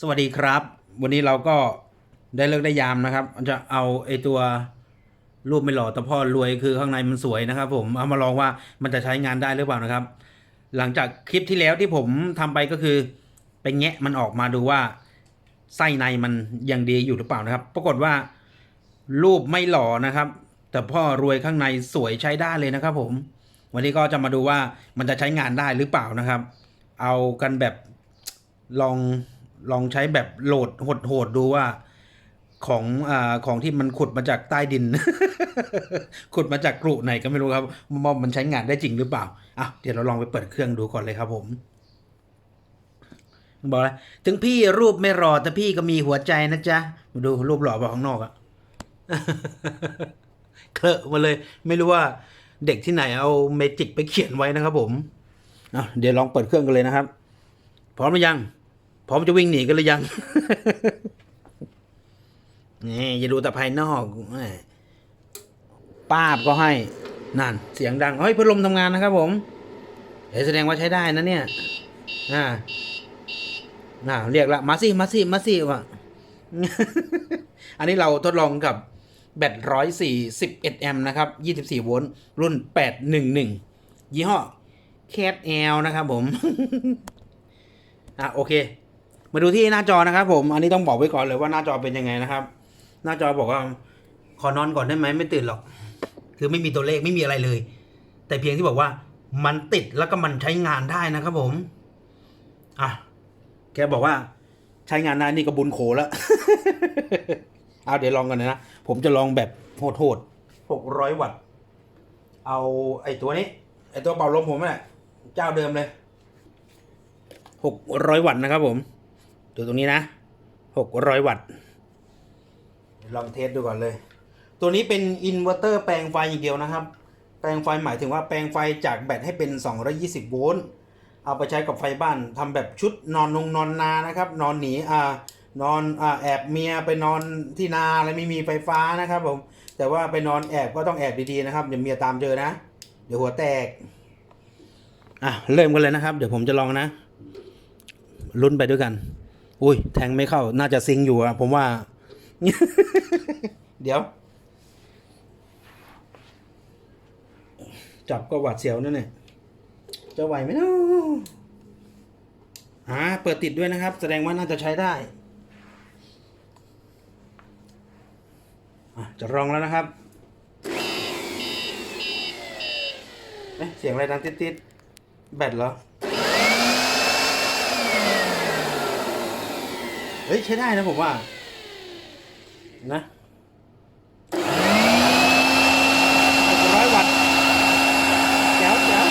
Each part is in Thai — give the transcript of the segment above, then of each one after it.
สวัสดีครับ วันนี้เราก็ได้เลิกได้ยามนะครับ จะเอาไอตัวรูปไม่หล่อแต่พ่อรวยคือข้างในมันสวยนะครับ ผมเอามาลองว่ามันจะใช้งานได้หรือเปล่านะครับ หลังจากคลิปที่แล้วที่ผมทำไปก็คือไปแงะมันออกมาดูว่าไส้ในมันยังดีอยู่หรือเปล่านะครับ ปรากฏว่ารูปไม่หล่อนะครับ แต่พ่อรวยข้างในสวยใช้ได้เลยนะครับ ผม วันนี้ก็จะมาดูว่ามันจะใช้งานได้หรือเปล่านะครับ เอากันแบบลอง ลองใช้แบบโหลดโหดๆดูว่าของอ่าของที่มันขุดมาจากใต้ดิน ขุดมาจากกรุไหนก็ไม่รู้ครับว่ามันใช้งานได้จริงหรือเปล่าอะเดี๋ยวเราลองไปเปิดเครื่องดูก่อนเลยครับผมบอกเลยถึงพี่รูปไม่หล่อแต่พี่ก็มีหัวใจนะจ๊ะมาดูรูปหล่อบอกข้างนอกอะเคลอะมาเลย ไม่รู้ว่าเด็กที่ไหนเอาเมจิกไปเขียนไว้นะครับผมเดี๋ยวลองเปิดเครื่องกันเลยนะครับ พร้อมหรือยัง พร้อมจะวิ่งหนีกันหรือยังนี่อย่าดูแต่ภายนอกป้าบก็ให้นั่นเสียงดังเฮ้ยพัดลมทำงานนะครับ ผมเฮ้แสดงว่าใช้ได้นะเนี่ยอ่าน่าเรียกละมาสิมาสิมาสิว่ะอันนี้เราทดลองกับแบตร้อยสี่สิบเอ็ดแอมป์นะครับยี่สิบสี่โวลต์รุ่นแปดหนึ่งหนึ่งยี่ห้อแค t แอลนะครับผม อะโอเค มาดูที่หน้าจอนะครับผมอันนี้ต้องบอกไว้ก่อนเลยว่าหน้าจอเป็นยังไงนะครับ หน้าจอบอกว่าขอนอนก่อนได้ไหมไม่ตื่นหรอก คือไม่มีตัวเลขไม่มีอะไรเลย แต่เพียงที่บอกว่ามันติดแล้วก็มันใช้งานได้นะครับผมอะแกบอกว่าใช้งานได้นี่ก็บุญโขแล้วเอาเดี๋ยวลองกันนะผมจะลองแบบโหดๆหกร้อยวัตต์เอาไอ้ตัวนี้ไอ้ตัวเป่าลมผมนี่นแหละเจ้าเดิมเลยหกร้อยวัตต์นะครับผม ดูตรงนี้นะหกร้อยวัตต์ลองเทสดูก่อนเลย ตัวนี้เป็นอินเวอร์เตอร์แปลงไฟอย่างเดียวนะครับ แปลงไฟหมายถึงว่าแปลงไฟจากแบตให้เป็น 220 โวลต์เอาไปใช้กับไฟบ้านทำแบบชุดนอนนงนอนนานะครับ นอนหนีอ่านอนอ่าแอบเมียไปนอนที่นาอะไรไม่มีไฟฟ้านะครับผมแต่ว่าไปนอนแอบก็ต้องแอบดีๆนะครับอย่าเมียตามเจอนะ เดี๋ยวหัวแตกอะเริ่มกันเลยนะครับ เดี๋ยวผมจะลองนะลุ้นไปด้วยกัน อุ้ย แทงไม่เข้า น่าจะซิงอยู่อะผมว่า เดี๋ยว จับก็หวาดเสียวนั่นเนี่ยจะไหวไหมเนาะอ่าเปิดติดด้วยนะครับ แสดงว่าน่าจะใช้ได้อะจะลองแล้วนะครับเอ๊ะเสียงอะไรดังติดๆแบตเหรอ เฮ้ย ใช้ได้นะผมว่า นะร้อยวัตต์แจ๋วแจ๋ว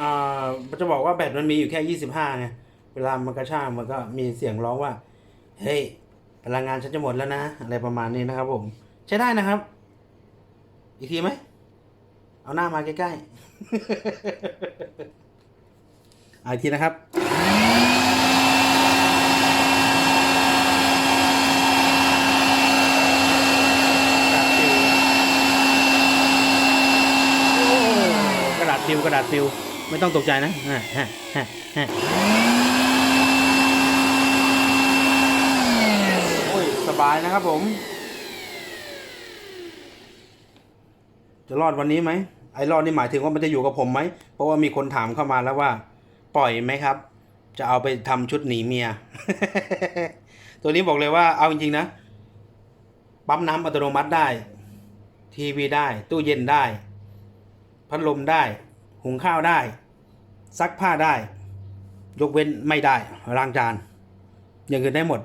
อ่าจะบอกว่าแบตมันมีอยู่แค่ยี่สิบห้าไงเวลามันกระชากมันก็มีเสียงร้องว่า เฮ้ย พลังงานฉันจะหมดแล้วนะ อะไรประมาณนี้นะครับผม ใช้ได้นะครับ อีกทีไหม เอาหน้ามาใกล้ๆอีกทีนะครับ กระดาษปิวกระดาษปิว ไม่ต้องตกใจนะฮะฮะฮะฮะโอ้ย สบายนะครับผม จะรอดวันนี้ไหมไอ้รอดนี่หมายถึงว่ามันจะอยู่กับผมไหมเพราะว่ามีคนถามเข้ามาแล้วว่า ปล่อยไหมครับ จะเอาไปทำชุดหนีเมีย ตัวนี้บอกเลยว่าเอาจริงๆนะ ปั๊มน้ำอัตโนมัติได้ ทีวีได้ ตู้เย็นได้ พัดลมได้ หุงข้าวได้ ซักผ้าได้ ยกเว้นไม่ได้ล้างจาน อย่างอื่นได้หมด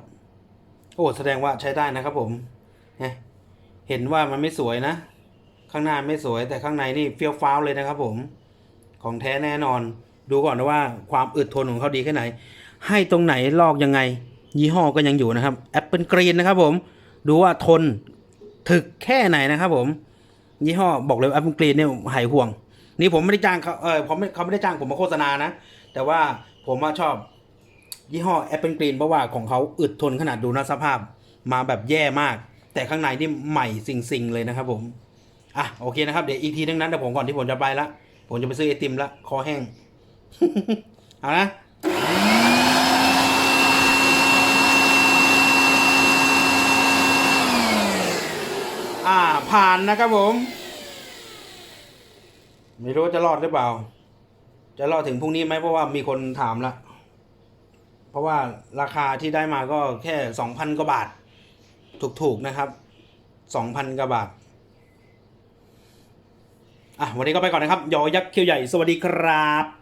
โอ้แสดงว่าใช้ได้นะครับผมเห็นว่ามันไม่สวยนะ ข้างหน้าไม่สวยแต่ข้างในนี่เฟี้ยวฟ้าวเลยนะครับผม ของแท้แน่นอน ดูก่อนนะว่าความอึดทนของเขาดีแค่ไหน ให้ตรงไหนลอกยังไง ยี่ห้อก็ยังอยู่นะครับ Apple Green นนะครับผม ดูว่าทนถึกแค่ไหนนะครับผม ยี่ห้อบอกเลย Apple Green เนี่ยหายห่วง นี่ผมไม่ได้จ้างเขาเออผมไม่เขาไม่ได้จ้างผมมาโฆษณานะ แต่ว่าผมว่าชอบยี่ห้อ Apple Green เพราะว่าของเขาอึดทนขนาดดูนะสภาพ มาแบบแย่มาก แต่แต่ข้างในนี่ใหม่สิ่งๆเลยนะครับผม อะโอเคนะครับเดี๋ยวอีกทีนึงนั้นแต่ผมก่อนที่ผมจะไปละผมจะไปซื้อไอติมละคอแห้ง เอานะอ่าผ่านนะครับผม ไม่รู้จะรอดหรือเปล่า จะรอดถึงพรุ่งนี้ไหมเพราะว่ามีคนถามละเพราะว่าราคาที่ได้มาก็แค่สองพันกว่าบาท ถูกๆนะครับสองพันกว่าบาท อะวันนี้ก็ไปก่อนนะครับยอยักษ์เขียวใหญ่สวัสดีครับ